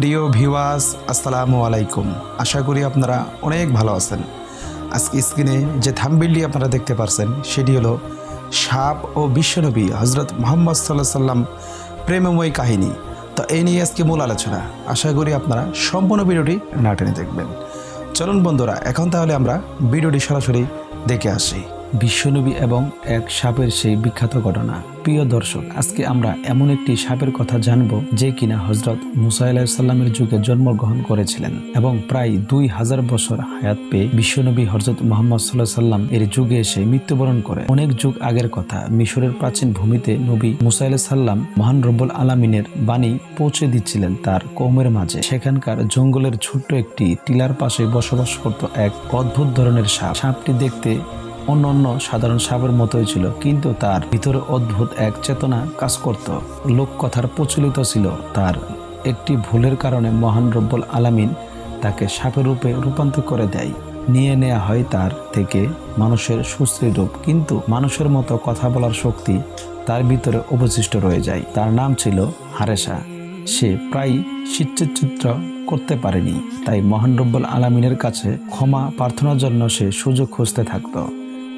প্রিয় ভিওয়াস আসসালামু আলাইকুম। আশা করি আপনারা অনেক ভালো আছেন। আজকে স্ক্রিনে যে থাম্বিলটি আপনারা দেখতে পারছেন, সেটি হলো সাপ ও বিশ্বনবী হজরত মোহাম্মদ সাল্লাহ সাল্লাম প্রেমময় কাহিনী। তো এই নিয়ে আজকে মূল আলোচনা। আশা করি আপনারা সম্পূর্ণ ভিডিওটি না টেনে দেখবেন। চলুন বন্ধুরা, এখন তাহলে আমরা ভিডিওটি সরাসরি দেখে আসি। বিশ্বনবী এবং এক সাপের সেই বিখ্যাত ঘটনা। প্রিয় দর্শক, আজকে আমরা এমন একটি সাপের কথা জানব যে কিনা হজরত মুসা আলাহিসাল্লামের যুগে জন্মগ্রহণ করেছিলেন এবং প্রায় দুই হাজার বছর হায়াত পেয়ে বিশ্বনবী হজরত মোহাম্মদ সাল্লাহ সাল্লাম এর যুগে এসে মৃত্যুবরণ করে। অনেক যুগ আগের কথা, মিশরের প্রাচীন ভূমিতে নবী মুসা আলাহ সাল্লাম মহান রব্বুল আলামিনের বাণী পৌঁছে দিচ্ছিলেন তার কৌমের মাঝে। সেখানকার জঙ্গলের ছোট্ট একটি টিলার পাশে বসবাস করত এক অদ্ভুত ধরনের সাপ। সাপটি দেখতে অন্য অন্য সাধারণ সাপের মতোই ছিল, কিন্তু তার ভিতরে অদ্ভুত এক চেতনা কাজ করত। লোক কথার প্রচলিত ছিল, তার একটি ভুলের কারণে মহান রব্বুল আলামিন তাকে সাপের রূপে রূপান্তর করে দেয়। নিয়ে নেওয়া হয় তার থেকে মানুষের সুশ্রী রূপ, কিন্তু মানুষের মতো কথা বলার শক্তি তার ভিতরে অবশিষ্ট রয়ে যায়। তার নাম ছিল হারেসা। সে প্রায় চিত্র করতে পারেনি, তাই মহান রব্বুল আলামিনের কাছে ক্ষমা প্রার্থনার জন্য সে সুযোগ খুঁজতে থাকতো।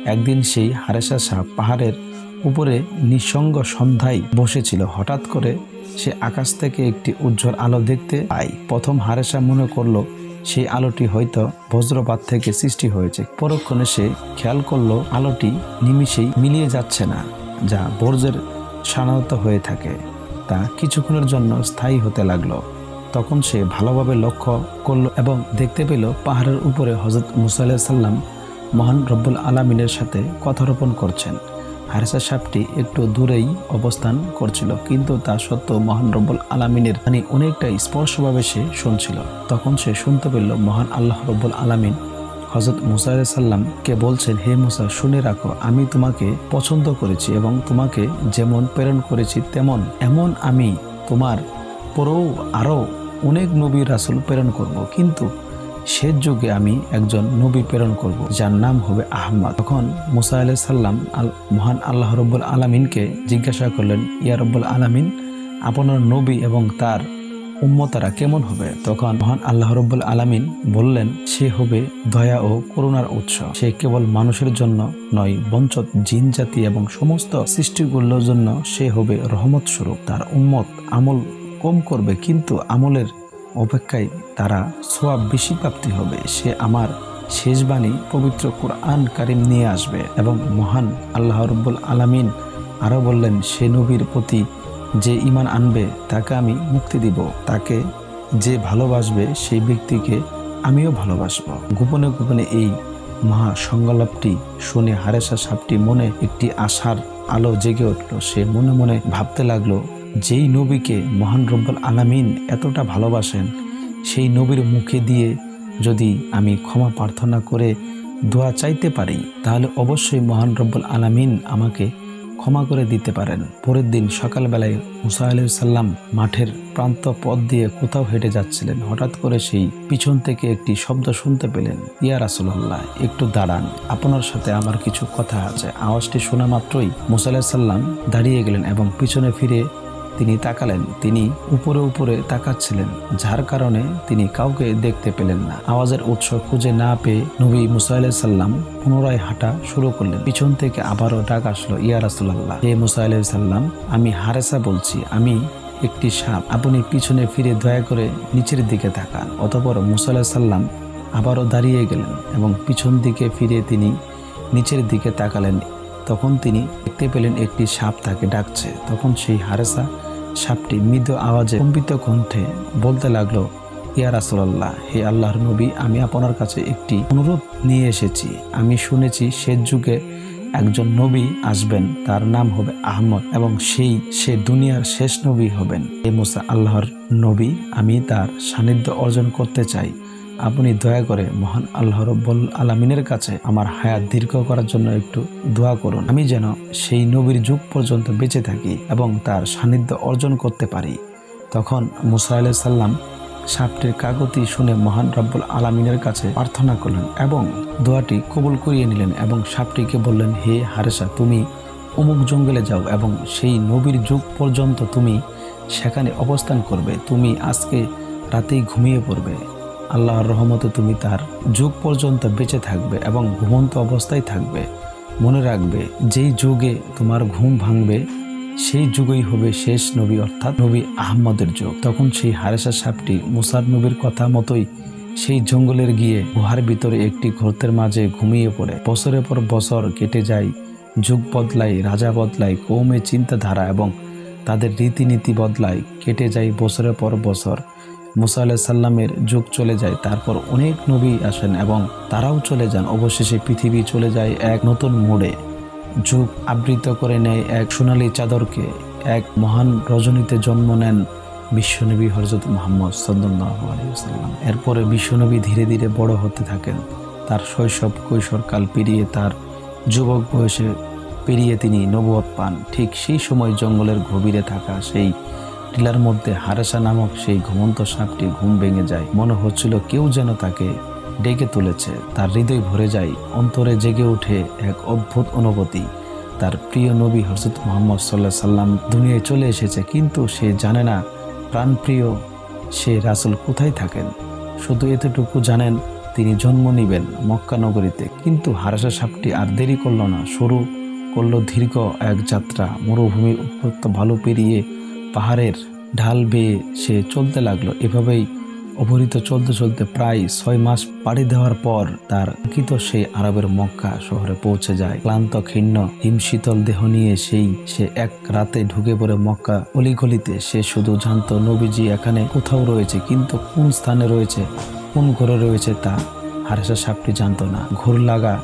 একদিন সেই হারেসা সাপ পাহাড়ের উপরে নিঃসঙ্গ সন্ধ্যায় বসেছিল। হঠাৎ করে সে আকাশ থেকে একটি উজ্জ্বল আলো দেখতে পায়। প্রথম হারেসা মনে করল, সেই আলোটি হয়তো বজ্রপাত থেকে সৃষ্টি হয়েছে। পরক্ষণে সে খেয়াল করল, আলোটি নিমিষেই মিলিয়ে যাচ্ছে না, যা বর্জ্যের সাধারণত হয়ে থাকে। তা কিছুক্ষণের জন্য স্থায়ী হতে লাগল। তখন সে ভালোভাবে লক্ষ্য করল এবং দেখতে পেল, পাহাড়ের উপরে হজরত মুসা আলাইহিস সাল্লাম মহান রব্বুল আলামিনের সাথে কথারোপণ করছেন। হারেসা সাপটি একটু দূরেই অবস্থান করছিল, কিন্তু তা সত্ত্বেও মহান রব্বুল আলামিনের মানে অনেকটা স্পর্শভাবে সে শুনছিল। তখন সে শুনতে পেল মহান আল্লাহ রব্বুল আলামিন হজরত মুসা সাল্লামকে বলছেন, হে মুসা, শুনে রাখো, আমি তোমাকে পছন্দ করেছি এবং তোমাকে যেমন প্রেরণ করেছি, তেমন এমন আমি তোমার পরেও আরও অনেক নবী রাসুল প্রেরণ করব। কিন্তু শেষ যুগে আমি একজন নবী প্রেরণ করব, যার নাম হবে আহম্মদ তখন মুসা আলাই সাল্লাম আল, মহান আল্লাহ রব্বুল আলমিনকে জিজ্ঞাসা করলেন, ইয়া রব্বুল আলমিন, আপনার নবী এবং তার উম্মতারা কেমন হবে? তখন মহান আল্লাহ রব্বুল আলামিন বললেন, সে হবে দয়া ও করুণার উৎস। সে কেবল মানুষের জন্য নয়, বঞ্চত জিন জাতি এবং সমস্ত সৃষ্টিগুলোর জন্য সে হবে রহমত স্বরূপ। তার উম্মত আমল কম করবে, কিন্তু আমলের অপেক্ষায় তারা সোয়াব বেশি প্রাপ্তি হবে। সে আমার শেষ বাণী পবিত্র কোরআন কারিম নিয়ে আসবে এবং মহান আল্লাহ রব্বুল আলামিন আরও বললেন, সে নবীর প্রতি যে ইমান আনবে, তাকে আমি মুক্তি দিব। তাকে যে ভালোবাসবে, সেই ব্যক্তিকে আমিও ভালোবাসবো। গোপনে গোপনে এই মহা সংলাপটি শুনে হারেসা সাপটি মনে একটি আশার আলো জেগে উঠল। সে মনে মনে ভাবতে লাগল যেই নবীকে মহান রব্বুল আলামিন এতটা ভালোবাসেন, সেই নবীর মুখে দিয়ে যদি আমি ক্ষমা প্রার্থনা করে দোয়া চাইতে পারি, তাহলে অবশ্যই মহান রব্বুল আলামিন আমাকে ক্ষমা করে দিতে পারেন। পরের দিন সকালবেলায় মুসা সাল্লাম মাঠের প্রান্ত পথ দিয়ে কোথাও হেঁটে যাচ্ছিলেন। হঠাৎ করে সেই পিছন থেকে একটি শব্দ শুনতে পেলেন, ইয়া রাসুল্লাহ একটু দাঁড়ান, আপনার সাথে আমার কিছু কথা আছে। আওয়াজটি শোনা মাত্রই মুসা সাল্লাম দাঁড়িয়ে গেলেন এবং পিছনে ফিরে তিনি তাকালেন, তিনি উপরে উপরে তাকাচ্ছিলেন, যার কারণে তিনি কাউকে দেখতে পেলেন না। আওয়াজের উৎস খুঁজে না পেয়ে নবী মুসা সাল্লাম পুনরায় হাঁটা শুরু করলেন। পিছন থেকে আবারও ডাক আসলো, ইয়া রাসুল্লাহ হে মুসা সাল্লাম আমি হারেসা বলছি, আমি একটি সাপ। আপনি পিছনে ফিরে দয়া করে নিচের দিকে তাকান। অতপর মুসা সাল্লাম আবারও দাঁড়িয়ে গেলেন এবং পিছন দিকে ফিরে তিনি নিচের দিকে তাকালেন। তখন তিনি দেখতে পেলেন একটি সাপ তাকে ডাকছে। তখন সেই হারেসা সাপটি মৃদু আওয়াজে কম্পিত কণ্ঠে বলতে লাগল, ইয়া রাসুলাল্লাহ, হে আল্লাহর নবী, আমি আপনার কাছে একটি অনুরোধ নিয়ে এসেছি। আমি শুনেছি সে যুগে একজন নবী আসবেন, তার নাম হবে আহমদ এবং সেই, সে দুনিয়ার শেষ নবী হবেন। এ মোসা, আল্লাহর নবী, আমি তার সান্নিধ্য অর্জন করতে চাই। আপনি দয়া করে মহান আল্লাহ রব্বুল আলমিনের কাছে আমার হায়াত দীর্ঘ করার জন্য একটু দোয়া করুন। আমি যেন সেই নবীর যুগ পর্যন্ত বেঁচে থাকি এবং তার সান্নিধ্য অর্জন করতে পারি। তখন মুসা আলাহ সাল্লাম সাপটির কাগতি শুনে মহান রব্বুল আলমিনের কাছে প্রার্থনা করলেন এবং দোয়াটি কবুল করিয়ে নিলেন এবং সাপটিকে বললেন, হে হারেসা, তুমি অমুক জঙ্গলে যাও এবং সেই নবীর যুগ পর্যন্ত তুমি সেখানে অবস্থান করবে। তুমি আজকে রাতেই ঘুমিয়ে পড়বে। আল্লাহর রহমতে তুমি তার যুগ পর্যন্ত বেঁচে থাকবে এবং ঘুমন্ত অবস্থায় থাকবে। মনে রাখবে, যেই যুগে তোমার ঘুম ভাঙবে, সেই যুগই হবে শেষ নবী, অর্থাৎ নবী আহমদের যুগ। তখন সেই হারেসা সাপটি মুসার নবীর কথা মতোই সেই জঙ্গলের গিয়ে গুহার ভিতরে একটি গর্তের মাঝে ঘুমিয়ে পড়ে। বছরের পর বছর কেটে যায়, যুগ বদলায়, রাজা বদলায়, কৌমে চিন্তাধারা এবং তাদের রীতিনীতি বদলায়, কেটে যায় বছরের পর বছর। মুসা সাল্লামের যুগ চলে যায়, তারপর অনেক নবী আসেন এবং তারাও চলে যান। অবশেষে পৃথিবী চলে যায় এক নতুন মোড়ে। যুগ আবৃত করে নেয় এক সোনালী চাদরকে। এক মহান রজনীতে জন্ম নেন বিশ্বনবী হরজত মোহাম্মদ সাল্লাম এরপরে বিশ্বনবী ধীরে ধীরে বড় হতে থাকেন। তার শৈশব কৈশোরকাল পেরিয়ে তার যুবক বয়সে পেরিয়ে তিনি নবুয়ত পান। ঠিক সেই সময় জঙ্গলের গভীরে থাকা সেই টিলার মধ্যে হারেসা নামক সেই ঘুমন্ত সাপটি ঘুম ভেঙে যায়। মনে হচ্ছিল কেউ যেন তাকে ডেকে তুলেছে। তার হৃদয় ভরে যায়, অন্তরে জেগে ওঠে এক অদ্ভুত অনুভূতি। তার প্রিয় নবী হরজত মোহাম্মদ সাল্লাহ সাল্লাম দুনিয়ায় চলে এসেছে, কিন্তু সে জানে না প্রাণপ্রিয় সে রাসুল কোথায় থাকেন। শুধু এতটুকু জানেন, তিনি জন্ম নিবেন মক্কা নগরীতে। কিন্তু হারাসা সাপটি আর দেরি করল না। শুরু করল দীর্ঘ এক যাত্রা। মরুভূমির উত্তপ্ত ভালো পেরিয়ে পাহাড়ের ঢাল বেয়ে সে চলতে লাগল। এভাবেই অপহৃত চলতে চলতে প্রায় ছয় মাস পাড়ি দেওয়ার পর তার অঙ্কিত সেই আরবের মক্কা শহরে পৌঁছে যায়। ক্লান্ত, ক্ষীণ, হিমশীতল দেহ নিয়ে সেই সে এক রাতে ঢুকে পড়ে মক্কা অলিগলিতে। সে শুধু জানত, নবীজি এখানে কোথাও রয়েছে, কিন্তু কোন স্থানে রয়েছে, কোন ঘরে রয়েছে তা হারেসা সাপটি জানতো না। ঘোর লাগা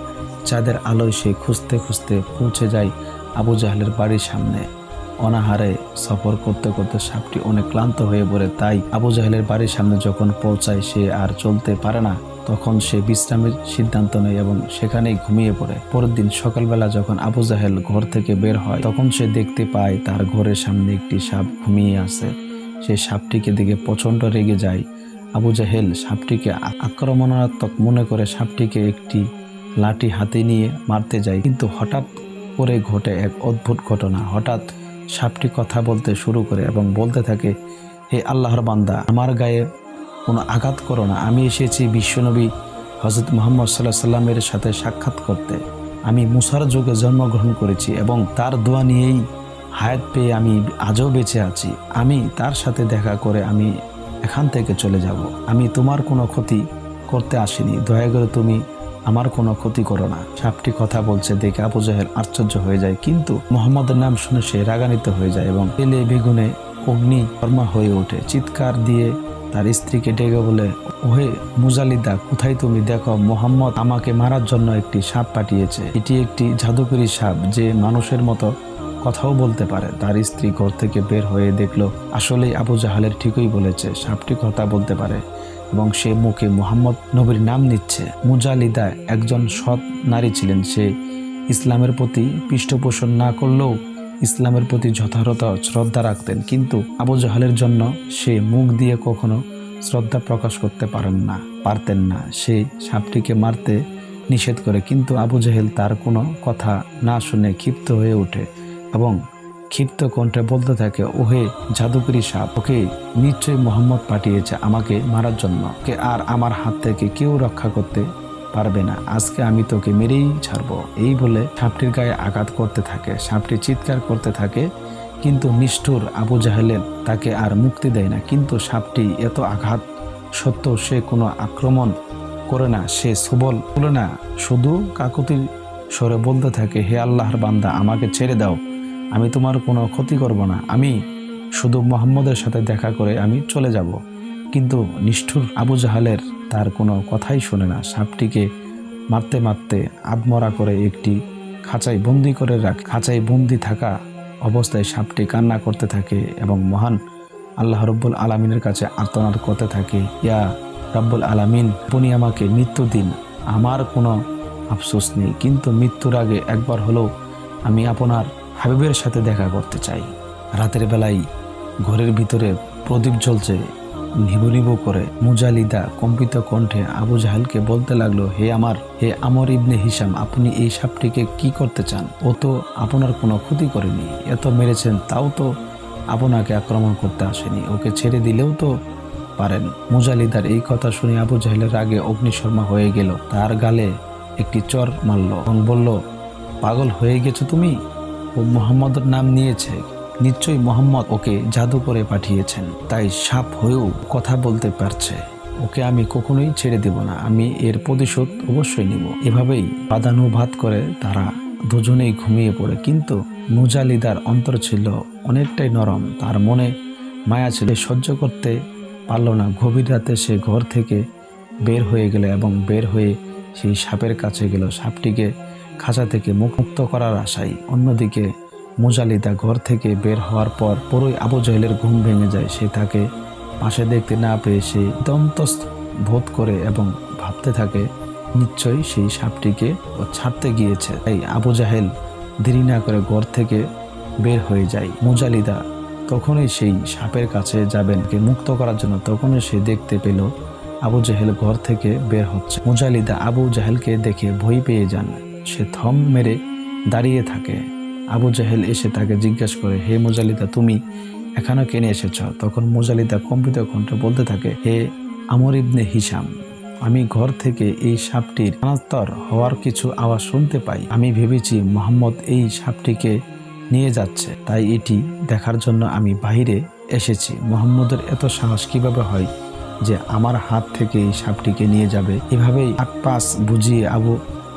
চাঁদের আলোয় সে খুঁজতে খুঁজতে পৌঁছে যায় আবু জাহালের বাড়ির সামনে। অনাহারে সফর করতে করতে সাপটি অনেক ক্লান্ত হয়ে পড়ে। তাই আবু জাহেলের বাড়ির সামনে যখন পৌঁছায়, সে আর চলতে পারে না। তখন সে বিশ্রামের সিদ্ধান্ত নেয় এবং সেখানেই ঘুমিয়ে পড়ে। পরের দিন সকালবেলা যখন আবু জাহেল ঘর থেকে বের হয়, তখন সে দেখতে পায় তার ঘরের সামনে একটি সাপ ঘুমিয়ে আছে। সে সাপটিকে দেখে প্রচণ্ড রেগে যায়। আবু জাহেল সাপটিকে আক্রমণাত্মক মনে করে সাপটিকে একটি লাঠি হাতে নিয়ে মারতে যায়। কিন্তু হঠাৎ করে ঘটে এক অদ্ভুত ঘটনা। হঠাৎ সাপটি কথা বলতে শুরু করে এবং বলতে থাকে, হে আল্লাহর বান্দা, আমার গায়ে কোনো আঘাত করো না। আমি এসেছি বিশ্বনবী হজরত মোহাম্মদ সাল্লাহ সাল্লামের সাথে সাক্ষাৎ করতে। আমি মুসার যুগে জন্মগ্রহণ করেছি এবং তার দোয়া নিয়েই হায়াত পেয়ে আমি আজও বেঁচে আছি। আমি তার সাথে দেখা করে আমি এখান থেকে চলে যাব। আমি তোমার কোনো ক্ষতি করতে আসিনি। দয়া করে তুমি আমার কোনো ক্ষতি করো না। সাপটি কথা বলছে দেখে আবু জাহেল আশ্চর্য হয়ে যায়, কিন্তু মোহাম্মদের নাম শুনে সে রাগান্বিত হয়ে যায় এবং তেলে বেগুনে অগ্নি কর্মা হয়ে ওঠে। চিৎকার দিয়ে তার স্ত্রীকে ডেকে বলে, ওহে মুজালিদা, কোথায় তুমি? দেখো, মোহাম্মদ আমাকে মারার জন্য একটি সাপ পাঠিয়েছে। এটি একটি জাদুকরী সাপ যে মানুষের মতো কথাও বলতে পারে। তার স্ত্রী ঘর থেকে বের হয়ে দেখল, আসলেই আবু জাহালের ঠিকই বলেছে, সাপটি কথা বলতে পারে। এবং সে মুখে মুহাম্মদ নবীর নাম নিচ্ছে। মুজালিদা একজন সৎ নারী ছিলেন সে। ইসলামের প্রতি পৃষ্ঠপোষণ না করলেও ইসলামের প্রতি যথাযথ শ্রদ্ধা রাখতেন। কিন্তু আবু জাহালের জন্য সে মুখ দিয়ে কখনো শ্রদ্ধা প্রকাশ করতে পারেন না, পারতেন না। সে সাপটিকে মারতে নিষেধ করে, কিন্তু আবু জাহেল তার কোনো কথা না শুনে ক্ষিপ্ত হয়ে ওঠে এবং ক্ষিপ্ত কণ্ঠে বলতে থাকে, ওহে জাদুকরি সাপ, ওকে নিশ্চয়ই মোহাম্মদ পাঠিয়েছে আমাকে মারার জন্য। কে আর আমার হাত থেকে কেউ রক্ষা করতে পারবে না। আজকে আমি তোকে মেরেই ছাড়বো। এই বলে সাপটির গায়ে আঘাত করতে থাকে। সাপটি চিৎকার করতে থাকে, কিন্তু নিষ্ঠুর আবু জাহেলের তাকে আর মুক্তি দেয় না। কিন্তু সাপটি এত আঘাত সত্ত্বেও সে কোনো আক্রমণ করে না, সে সুবল তুলে না। শুধু কাকুতির স্বরে বলতে থাকে, হে আল্লাহর বান্দা, আমাকে ছেড়ে দাও। আমি তোমার কোনো ক্ষতি করব না। আমি শুধু মোহাম্মদের সাথে দেখা করে আমি চলে যাব। কিন্তু নিষ্ঠুর আবু জাহালের তার কোনো কথাই শোনে না। সাপটিকে মারতে মারতে আদমরা করে একটি খাঁচায় বন্দি করে রাখ। খাঁচায় বন্দি থাকা অবস্থায় সাপটি কান্না করতে থাকে এবং মহান আল্লাহ রব্বুল আলমিনের কাছে আর্তনাদ করতে থাকে, ইয়া রব্বুল আলামিন, আপনি আমাকে মৃত্যু দিন। আমার কোনো আফসোস নেই। কিন্তু মৃত্যুর আগে একবার হলেও আমি আপনার হাবিবের সাথে দেখা করতে চাই। রাতের বেলায় ঘরের ভিতরে প্রদীপ জ্বলছে নিবু নিবু করে মুজালিদা কম্পিত কণ্ঠে আবু জাহালকে বলতে লাগল, হে আমার, হে আমর ইবনে হিসাম আপনি এই সাপটিকে কি করতে চান? ও তো আপনার কোনো ক্ষতি করেনি এত মেরেছেন, তাও তো আপনাকে আক্রমণ করতে আসেনি, ওকে ছেড়ে দিলেও তো পারেন। মুজালিদার এই কথা শুনে আবু জাহেলের রাগে অগ্নিশর্মা হয়ে গেল, তার গালে একটি চর মারল। এবং বলল, পাগল হয়ে গেছো তুমি? ও মোহাম্মদের নাম নিয়েছে। নিশ্চয়ই মোহাম্মদ ওকে জাদু করে পাঠিয়েছেন। তাই সাপ হয়েও কথা বলতে পারছে। ওকে আমি কখনোই ছেড়ে দেব না। আমি এর প্রতিশোধ অবশ্যই নিব। এভাবেই বাদানুবাদ করে তারা দুজনেই ঘুমিয়ে পড়ে। কিন্তু মুজালিদার অন্তর ছিল অনেকটাই নরম। তার মনে মায়া ছিল। সহ্য করতে পারল না। গভীর রাতে সে ঘর থেকে বের হয়ে গেল এবং বের হয়ে সেই সাপের কাছে গেল। সাপটিকে খাঁচা থেকে মুক্ত করার আশায় অন্যদিকে মুজালিদা ঘর থেকে বের হওয়ার পর পুরোই আবু জাহেলের ঘুম ভেঙে যায়। সে তাকে পাশে দেখতে না পেয়ে সে দন্তস্ত বোধ করে এবং ভাবতে থাকে, নিশ্চয়ই সেই সাপটিকে ও ছাড়তে গিয়েছে। তাই আবু জাহেল দেরি না করে ঘর থেকে বের হয়ে যায়। মুজালিদা তখনই সেই সাপের কাছে যাবেন। কে মুক্ত করার জন্য তখনই সে দেখতে পেল আবু জাহেল ঘর থেকে বের হচ্ছে। মুজালিদা আবু জাহেলকে দেখে ভয় পেয়ে যান। সে থম মেরে দাঁড়িয়ে থাকে। আবু জাহেল এসে তাকে জিজ্ঞাসা করে, হে মুজালিদা তুমি এখানে কেনে এসেছ? তখন মুজালিদা কম্পিত কণ্ঠে বলতে থাকে, হে আমর ইবনে হিসাম আমি ঘর থেকে এই সাপটির স্থানান্তর হওয়ার কিছু আওয়াজ শুনতে পাই। আমি ভেবেছি মোহাম্মদ এই সাপটিকে নিয়ে যাচ্ছে, তাই এটি দেখার জন্য আমি বাইরে এসেছি। মোহাম্মদের এত সাহস কীভাবে হয় যে আমার হাত থেকে এই সাপটিকে নিয়ে যাবে? এভাবেই আট পাস বুঝিয়ে আবু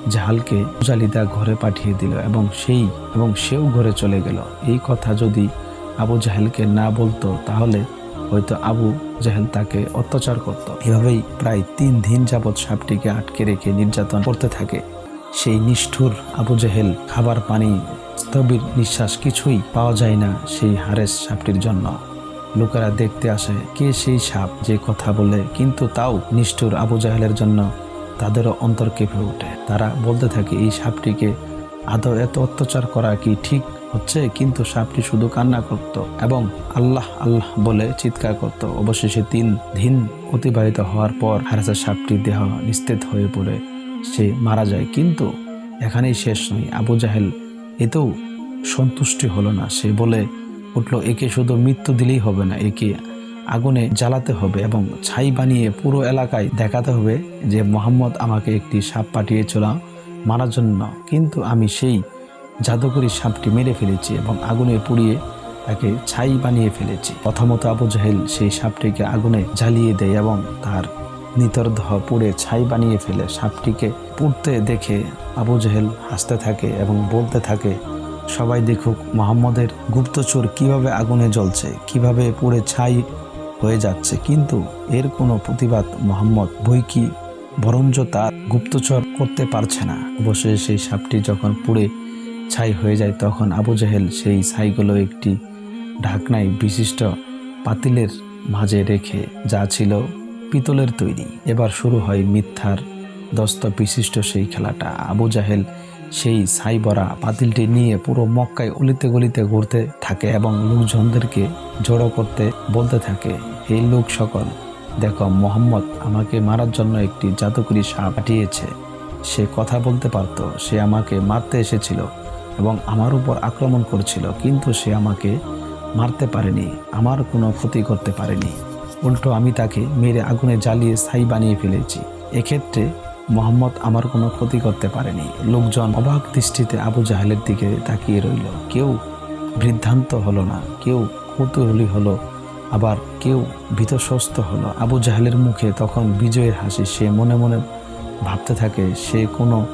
জাহালকে মুজালিদা ঘরে পাঠিয়ে দিল এবং সেই এবং সেও ঘরে চলে গেল। এই কথা যদি আবু জাহেলকে না বলতো, তাহলে হয়তো আবু জাহেল তাকে অত্যাচার করত। এভাবেই প্রায় তিন দিন যাবৎ সাপটিকে আটকে রেখে নির্যাতন করতে থাকে। সেই নিষ্ঠুর আবু জাহেল খাবার পানি স্থবির নিঃশ্বাস কিছুই পাওয়া যায় না সেই হারেস সাপটির জন্য। লোকেরা দেখতে আসে, কে সেই সাপ? যে কথা বলে, কিন্তু তাও নিষ্ঠুর আবু জাহেলের জন্য তাদেরও অন্তর কেঁপে ওঠে। তারা বলতে থাকে, এই সাপটিকে আদৌ এত অত্যাচার করা কি ঠিক হচ্ছে? কিন্তু সাপটি শুধু কান্না করত এবং আল্লাহ আল্লাহ বলে চিৎকার করত। অবশেষে তিন দিন অতিবাহিত হওয়ার পর হারাসা সাপটির দেহ নিস্তেজ হয়ে পড়ে। সে মারা যায়। কিন্তু এখানেই শেষ নয়। আবু জাহেল এতেও সন্তুষ্টি হলো না। সে বলে, উঠল, একে শুধু মৃত্যু দিলেই হবে না। একে আগুনে জ্বালাতে হবে এবং ছাই বানিয়ে পুরো এলাকায় দেখাতে হবে যে মোহাম্মদ আমাকে একটি সাপ পাঠিয়েছিল মারার জন্য। কিন্তু আমি সেই জাদুকরি সাপটি মেরে ফেলেছি এবং আগুনে পুড়িয়ে তাকে ছাই বানিয়ে ফেলেছি। প্রথমত আবু জাহেল সেই সাপটিকে আগুনে জ্বালিয়ে দেয় এবং তার নিতরদেহ পুড়ে ছাই বানিয়ে ফেলে। সাপটিকে পুড়তে দেখে আবু জাহেল হাসতে থাকে এবং বলতে থাকে, সবাই দেখুক মোহাম্মদের গুপ্তচর কীভাবে আগুনে জ্বলছে, কীভাবে পুড়ে ছাই হয়ে যাচ্ছে, কিন্তু এর কোনো প্রতিবাদ মোহাম্মদ বই কি বরঞ্চ তার গুপ্তচর করতে পারছে না। অবশ্যই সেই সাপটি যখন পুড়ে ছাই হয়ে যায়, তখন আবু জাহেল সেই ছাইগুলো একটি ঢাকনায় বিশিষ্ট পাতিলের মাঝে রেখে যা ছিল পিতলের তৈরি। এবার শুরু হয় মিথ্যার দস্ত বিশিষ্ট সেই খেলাটা। আবু জাহেল সেই ছাই ভরা পাতিলটি নিয়ে পুরো মক্কায় অলিতে গলিতে ঘুরতে থাকে এবং লোকজনদেরকে জড়ো করতে বলতে থাকে, হে লোক সকল, দেখো মোহাম্মদ আমাকে মারার জন্য একটি জাদুকরি সাপ পাঠিয়েছে। সে কথা বলতে পারত, সে আমাকে মারতে এসেছিল এবং আমার উপর আক্রমণ করছিল, কিন্তু সে আমাকে মারতে পারেনি, আমার কোনো ক্ষতি করতে পারেনি। উল্টো আমি তাকে মেরে আগুনে জ্বালিয়ে ছাই বানিয়ে ফেলেছি। এক্ষেত্রে মোহাম্মদ আমার কোনো ক্ষতি করতে পারেনি। লোকজন অবাক দৃষ্টিতে আবু জাহেলের দিকে তাকিয়ে রইল। কেউ বৃদ্ধান্ত হলো না, কেউ কৌতূহলী হলো, আবার কেউ ভীতস্বস্ত হলো। আবু জাহেলের মুখে তখন বিজয়ের হাসি, সে মনে মনে ভাবতে থাকে, সে কোনো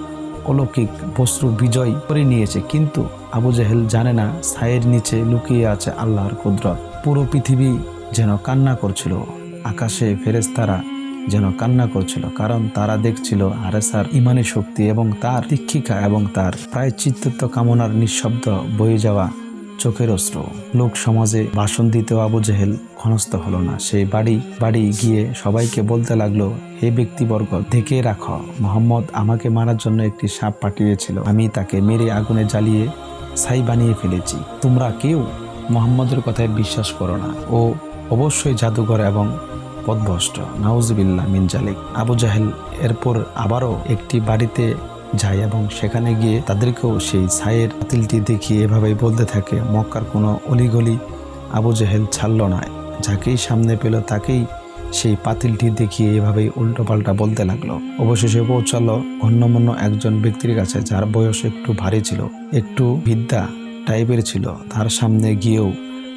অলৌকিক বস্ত্র বিজয় করে নিয়েছে, কিন্তু আবু জাহেল জানে না, ছায়ের নিচে লুকিয়ে আছে আল্লাহর কুদরত। পুরো পৃথিবী যেন কান্না করছিল। আকাশে ফেরেস্তারা যেন কান্না করছিল, কারণ তারা দেখছিল আরেসার ইমানি শক্তি এবং তার দীক্ষিকা এবং তার প্রায় চিত্তত্ব কামনার নিঃশব্দ বয়ে যাওয়া চোখের অস্ত্র লোক সমাজে ভাষণ দিতেও আবু জেহেল ক্ষণস্থ হলো না। সেই বাড়ি বাড়ি গিয়ে সবাইকে বলতে লাগল, হে ব্যক্তিবর্গ দেখে রাখো। মোহাম্মদ আমাকে মারার জন্য একটি সাপ পাঠিয়েছিল। আমি তাকে মেরে আগুনে জ্বালিয়ে ছাই বানিয়ে ফেলেছি। তোমরা কেউ মোহাম্মদের কথায় বিশ্বাস করো না। ও অবশ্যই জাদুঘর এবং পদভষ্ট নাউজবিল্লা মিন জালিক। আবু জাহেল এরপর আবারও একটি বাড়িতে যায় এবং সেখানে গিয়ে তাদেরকেও সেই ছায়ের পাতিলটি দেখিয়ে এভাবেই বলতে থাকে, মক্কার কোনো অলিগলি আবু জাহেল ছাড়ল না। যাকেই সামনে পেল তাকেই সেই পাতিলটি দেখিয়ে এভাবেই উল্টোপাল্টা বলতে লাগল। অবশেষে পৌঁছালো অন্যমন্য একজন ব্যক্তির কাছে, যার বয়স একটু ভারী ছিল, একটু বিদ্যা টাইপের ছিল। তার সামনে গিয়েও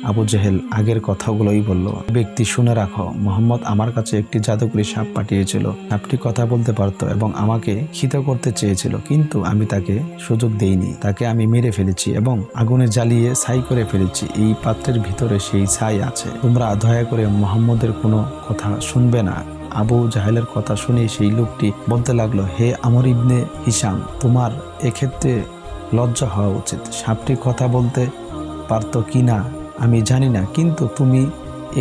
আবু জেহেল আগের কথাগুলোই বলল, ব্যক্তি শুনে রাখো, মোহাম্মদ আমার কাছে একটি জাদুকরি সাপ পাঠিয়েছিল। সাপটি কথা বলতে পারতো এবং আমাকে ক্ষিত করতে চেয়েছিল, কিন্তু আমি তাকে সুযোগ দেইনি। তাকে আমি মেরে ফেলেছি এবং আগুনে জ্বালিয়ে ছাই করে ফেলেছি। এই পাত্রের ভিতরে সেই ছাই আছে। তোমরা দয়া করে মোহাম্মদের কোনো কথা শুনবে না। আবু জাহেলের কথা শুনে সেই লোকটি বলতে লাগল, হে আমর ইবনে হিসাম তোমার এক্ষেত্রে লজ্জা হওয়া উচিত। সাপটি কথা বলতে পারতো কি না? আমি জানি না, কিন্তু তুমি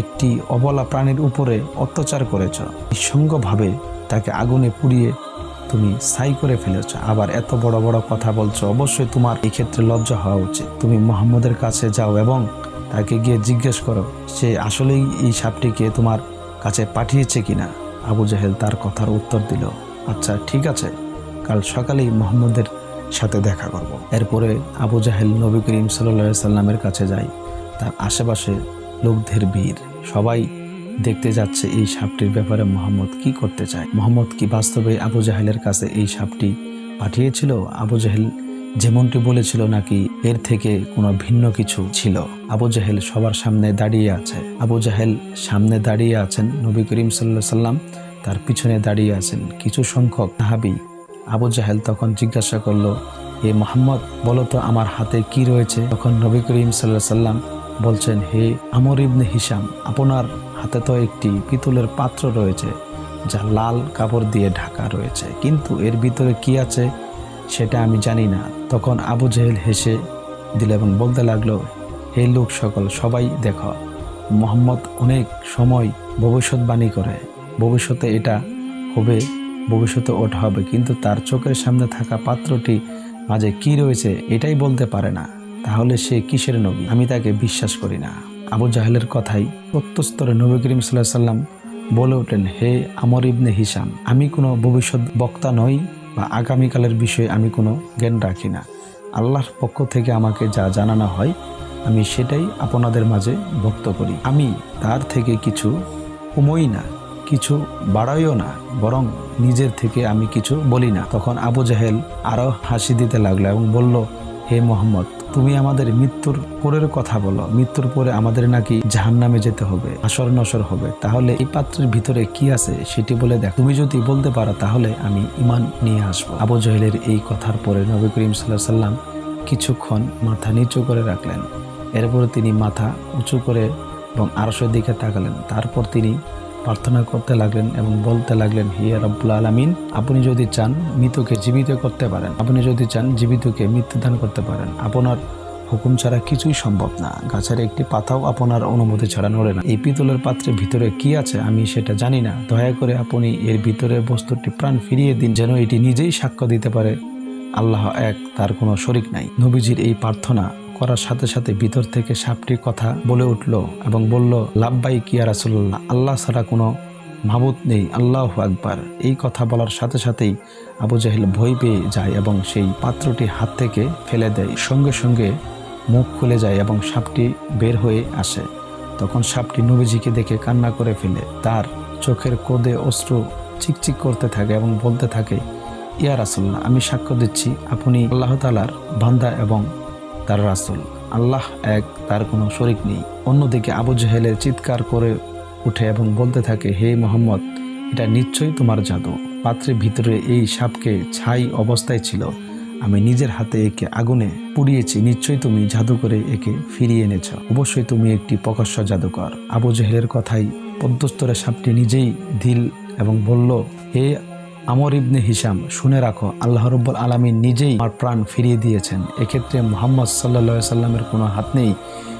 একটি অবলা প্রাণীর উপরে অত্যাচার করেছ। নিঃসঙ্গভাবে তাকে আগুনে পুড়িয়ে তুমি সাই করে ফেলেছ। আবার এত বড় বড় কথা বলছো, অবশ্যই তোমার এই ক্ষেত্রে লজ্জা হওয়া উচিত। তুমি মোহাম্মদের কাছে যাও এবং তাকে গিয়ে জিজ্ঞেস করো, সে আসলেই এই সাপটিকে তোমার কাছে পাঠিয়েছে কিনা? আবু জাহেল তার কথার উত্তর দিল আচ্ছা ঠিক আছে, কাল সকালেই মোহাম্মদের সাথে দেখা করব। এরপরে আবু জাহেল নবী করিম সাল্লা সাল্লামের কাছে যায়। তার আশেপাশে লোকদের ভিড়। সবাই দেখতে যাচ্ছে এই সাপটির ব্যাপারে মোহাম্মদ কি করতে চায়। মোহাম্মদ কি বাস্তবে আবু জাহেলের কাছে এই সাপটি পাঠিয়েছিল? আবু জাহেল যেমনটি বলেছিল নাকি এর থেকে কোনো ভিন্ন কিছু ছিল? আবু জাহেল সবার সামনে দাঁড়িয়ে আছে। আবু জাহেল সামনে দাঁড়িয়ে আছেন নবী করিম সাল্লাহ সাল্লাম তার পিছনে দাঁড়িয়ে আছেন কিছু সংখ্যক নাহাবি আবু জাহেল তখন জিজ্ঞাসা করল, এ মোহাম্মদ, বলো তো আমার হাতে কি রয়েছে? তখন নবী করিম সাল্লাহ সাল্লাম বলছেন, হে আমর ইবনে হিসাম আপনার হাতে তো একটি পিতলের পাত্র রয়েছে, যা লাল কাপড় দিয়ে ঢাকা রয়েছে। কিন্তু এর ভিতরে কি আছে সেটা আমি জানি না। তখন আবু জেহেল হেসে দিল এবং বলতে লাগল, হে লোক সকল, সবাই দেখো, মোহাম্মদ অনেক সময় ভবিষ্যৎবাণী করে। ভবিষ্যতে এটা হবে, ভবিষ্যতে ওটা হবে, কিন্তু তার চোখের সামনে থাকা পাত্রটি মাঝে কি রয়েছে এটাই বলতে পারে না। তাহলে সে কিসের নবী? আমি তাকে বিশ্বাস করি না। আবু জাহেলের কথাই প্রত্যস্তরে নবী করিম সাল্লাহ সাল্লাম বলে ওঠেন হে আমর ইবনে হিসাম আমি কোনো ভবিষ্যৎ বক্তা নই বা আগামীকালের বিষয়ে আমি কোনো জ্ঞান রাখি না। আল্লাহর পক্ষ থেকে আমাকে যা জানানো হয়, আমি সেটাই আপনাদের মাঝে ভক্ত করি। আমি তার থেকে কিছু কমই না, কিছু বাড়াইও না, বরং নিজের থেকে আমি কিছু বলি না। তখন আবু জাহেল আরও হাসি দিতে লাগল এবং বলল, হে মোহাম্মদ তুমি আমাদের মৃত্যুর পরের কথা বলো। মৃত্যুর পরে আমাদের নাকি জাহান্নামে যেতে হবে আসর নসর হবে। তাহলে এই পাত্রের ভিতরে কি আছে সেটি বলে দেখ। তুমি যদি বলতে পারো তাহলে আমি ইমান নিয়ে আসব। আবু জাহেলের এই কথার পরে নবী করিম সাল্লাহ সাল্লাম কিছুক্ষণ মাথা নিচু করে রাখলেন। এরপরে তিনি মাথা উঁচু করে এবং আরশের দিকে তাকালেন। তারপর তিনি প্রার্থনা করতে লাগলেন এবং বলতে লাগলেন হিয়া রব্বুল আলমিন, আপনি যদি চান মৃতকে জীবিত করতে পারেন, আপনি যদি চান জীবিতকে মৃত্যুদান করতে পারেন, আপনার হুকুম ছাড়া কিছুই সম্ভব না। গাছের একটি পাতাও আপনার অনুমতি ছাড়া নড়ে না। এই পিতলের পাত্রের ভিতরে কি আছে আমি সেটা জানি না। দয়া করে আপনি এর ভিতরে বস্তুটি প্রাণ ফিরিয়ে দিন যেন এটি নিজেই সাক্ষ্য দিতে পারে। আল্লাহ এক, তার কোনো শরিক নাই। নবীজির এই প্রার্থনা করার সাথে সাথে ভিতর থেকে সাপটির কথা বলে উঠল এবং বলল লাভবাই কিয়া রাসুল্লাহ আল্লাহ ছাড়া কোনো মাবুত নেই, আল্লাহ আকবার। এই কথা বলার সাথে সাথেই আবু জাহেল ভয় পেয়ে যায় এবং সেই পাত্রটি হাত থেকে ফেলে দেয়। সঙ্গে সঙ্গে মুখ খুলে যায় এবং সাপটি বের হয়ে আসে। তখন সাপটি নবীজিকে দেখে কান্না করে ফেলে। তার চোখের কোদে অশ্রু চিকচিক করতে থাকে এবং বলতে থাকে, ইয়া রাসুল্লাহ আমি সাক্ষ্য দিচ্ছি, আপনি আল্লাহ তালার বান্দা এবং তার রাসুল। আল্লাহ এক, তার কোনো শরিক নেই। অন্যদিকে আবু জাহেলের চিৎকার করে উঠে এবং বলতে থাকে, হে মোহাম্মদ, এটা নিশ্চয়ই তোমার জাদু। পাত্রের ভিতরে এই সাপকে ছাই অবস্থায় ছিল। আমি নিজের হাতে একে আগুনে পুড়িয়েছি। নিশ্চয়ই তুমি জাদু করে একে ফিরিয়ে এনেছ। অবশ্যই তুমি একটি প্রকাশ্য জাদুকর। আবু জাহেলের কথাই পদ্মস্তরে সাপটি নিজেই ধিল এবং বলল, হে আমর ইবনে হিসাম শুনে রাখো, আল্লাহ রব্বুল আলমী নিজেই আমার প্রাণ ফিরিয়ে দিয়েছেন। এক্ষেত্রে মোহাম্মদ সাল্লা সাল্লামের কোনো হাত নেই।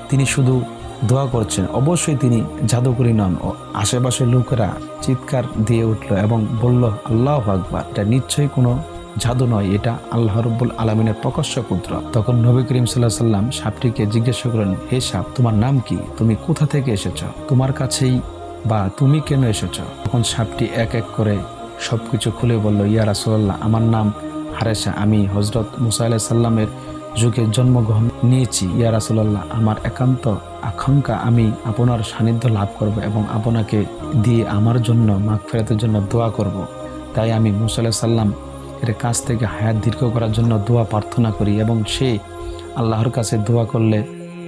তিনি শুধু দোয়া করছেন। অবশ্যই তিনি জাদুকরি নন ও আশেপাশের লোকেরা চিৎকার দিয়ে উঠল এবং বলল, আল্লাহ আকবার। এটা নিশ্চয়ই কোনো জাদু নয়, এটা আল্লাহ রব্বুল আলমিনের প্রকাশ্য পুত্র। তখন নবী করিম সাল্লাহ সাল্লাম সাপটিকে জিজ্ঞাসা করেন হে সাপ, তোমার নাম কি? তুমি কোথা থেকে এসেছ? তোমার কাছেই বা তুমি কেন এসেছ? তখন সাপটি এক এক করে সব কিছু খুলে বলল, ইয়া রাসুল্লাহ আমার নাম হারেসা আমি হজরত মুসা সাল্লামের যুগে জন্মগ্রহণ নিয়েছি ইয়া রাসুলাল্লাহ, আমার একান্ত আকাঙ্ক্ষা, আমি আপনার সান্নিধ্য লাভ করব এবং আপনাকে দিয়ে আমার জন্য মাঘ ফেরাতের জন্য দোয়া করব। তাই আমি মুসাল্লাহ সাল্লাম এর কাছ থেকে হায়াত দীর্ঘ করার জন্য দোয়া প্রার্থনা করি এবং সে আল্লাহর কাছে দোয়া করলে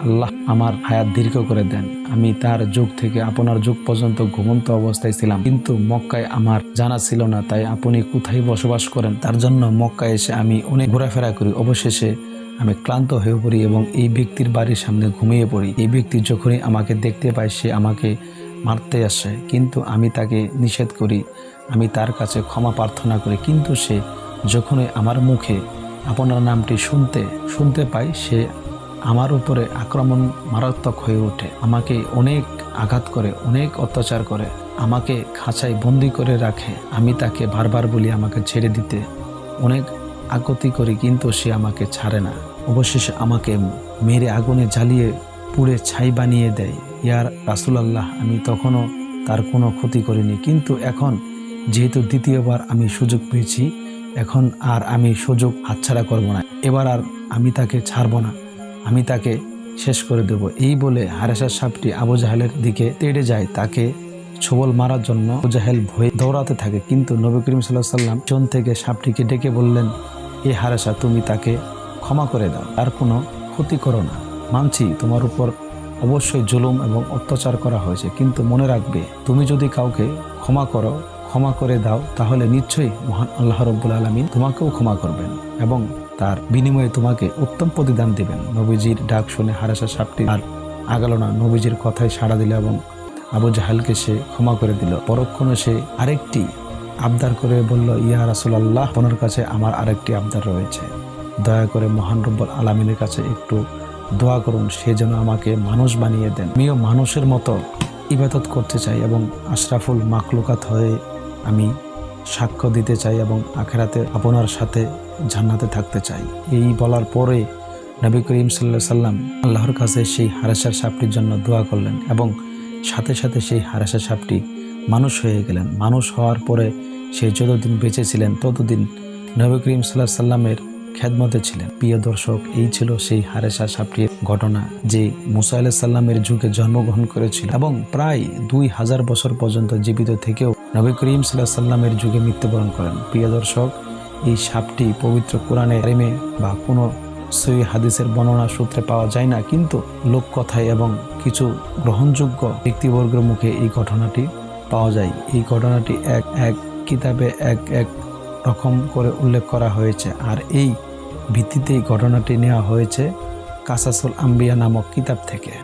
আল্লাহ আমার হায়াত দীর্ঘ করে দেন। আমি তার যুগ থেকে আপনার যুগ পর্যন্ত ঘুমন্ত অবস্থায় ছিলাম। কিন্তু মক্কায় আমার জানা ছিল না, তাই আপনি কোথায় বসবাস করেন? তার জন্য মক্কায় এসে আমি অনেক ঘোরাফেরা করি। অবশেষে আমি ক্লান্ত হয়ে পড়ি এবং এই ব্যক্তির বাড়ির সামনে ঘুমিয়ে পড়ি। এই ব্যক্তি যখনই আমাকে দেখতে পায়, সে আমাকে মারতে আসে। কিন্তু আমি তাকে নিষেধ করি। আমি তার কাছে ক্ষমা প্রার্থনা করি। কিন্তু সে যখনই আমার মুখে আপনার নামটি শুনতে শুনতে পায়, সে আমার উপরে আক্রমণ মারাত্মক হয়ে ওঠে। আমাকে অনেক আঘাত করে, অনেক অত্যাচার করে। আমাকে খাঁচায় বন্দি করে রাখে। আমি তাকে বারবার বলি আমাকে ছেড়ে দিতে। অনেক আগতি করি, কিন্তু সে আমাকে ছাড়ে না। অবশেষে আমাকে মেরে আগুনে জ্বালিয়ে পুড়ে ছাই বানিয়ে দেয়। ইয়ার রাসুলাল্লাহ, আমি তখনও তার কোনো ক্ষতি করিনি। কিন্তু এখন যেহেতু দ্বিতীয়বার আমি সুযোগ পেয়েছি, এখন আর আমি সুযোগ হাতছাড়া করব না। এবার আর আমি তাকে ছাড়ব না। আমি তাকে শেষ করে দেব। এই বলে হারেসার সাপটি আবু জাহেলের দিকে তেড়ে যায়। তাকে ছোবল মারার জন্য আবু জাহেল ভয়ে দৌড়াতে থাকে। কিন্তু নবী করিম সাল্লাহ সাল্লাম চন থেকে সাপটিকে ডেকে বললেন, এ হারেসা, তুমি তাকে ক্ষমা করে দাও। তার কোনো ক্ষতি করো না। মানছি তোমার উপর অবশ্যই জুলুম এবং অত্যাচার করা হয়েছে। কিন্তু মনে রাখবে, তুমি যদি কাউকে ক্ষমা করো, ক্ষমা করে দাও, তাহলে নিশ্চয়ই মহান আল্লাহ রব্বুল আলমিন তোমাকেও ক্ষমা করবেন এবং তার বিনিময়ে তোমাকে উত্তম প্রতিদান দিবেন। নবীজির ডাক শুনে হারাসা সাপটি আর আগালো না নবীজির কথায় সাড়া দিল এবং আবু জাহালকে সে ক্ষমা করে দিল। পরক্ষণে সে আরেকটি আবদার করে বলল, ইয়া রাসুলাল্লাহ আপনার কাছে আমার আরেকটি আবদার রয়েছে। দয়া করে মহান রব্বুল আলমিনের কাছে একটু দোয়া করুন, সে যেন আমাকে মানুষ বানিয়ে দেন। আমিও মানুষের মতো ইবাদত করতে চাই এবং আশরাফুল মাকলুকাত হয়ে আমি সাক্ষ্য দিতে চাই এবং আখেরাতে আপনার সাথে জান্নাতে থাকতে চাই। এই বলার পরে নবী করিম সাল্লা সাল্লাম আল্লাহর কাছে সেই হারাসার সাপটির জন্য দোয়া করলেন এবং সাথে সাথে সেই হারাসার সাপটি মানুষ হয়ে গেলেন। মানুষ হওয়ার পরে সে যতদিন বেঁচে ছিলেন, ততদিন নবী করিম সাল্লাহ সাল্লামের খেদমতে ছিলেন। প্রিয় দর্শক, এই ছিল সেই হারেসা সাপটির ঘটনা, যে মুসা আলাহ সাল্লামের যুগে জন্মগ্রহণ করেছিল এবং প্রায় দুই হাজার বছর পর্যন্ত জীবিত থেকেও নবী করিম সাল্লাহ সাল্লামের যুগে মৃত্যুবরণ করেন। প্রিয় দর্শক, এই সাপটি পবিত্র কোরআনে কারিমে বা কোনো সই হাদিসের বর্ণনা সূত্রে পাওয়া যায় না, কিন্তু লোককথায় এবং কিছু গ্রহণযোগ্য ব্যক্তিবর্গের মুখে এই ঘটনাটি পাওয়া যায়। এই ঘটনাটি এক এক কিতাবে এক এক রকম করে উল্লেখ করা হয়েছে। আর এই ভিত্তিতেই ঘটনাটি নেওয়া হয়েছে কাসাসুল আম্বিয়া নামক কিতাব থেকে।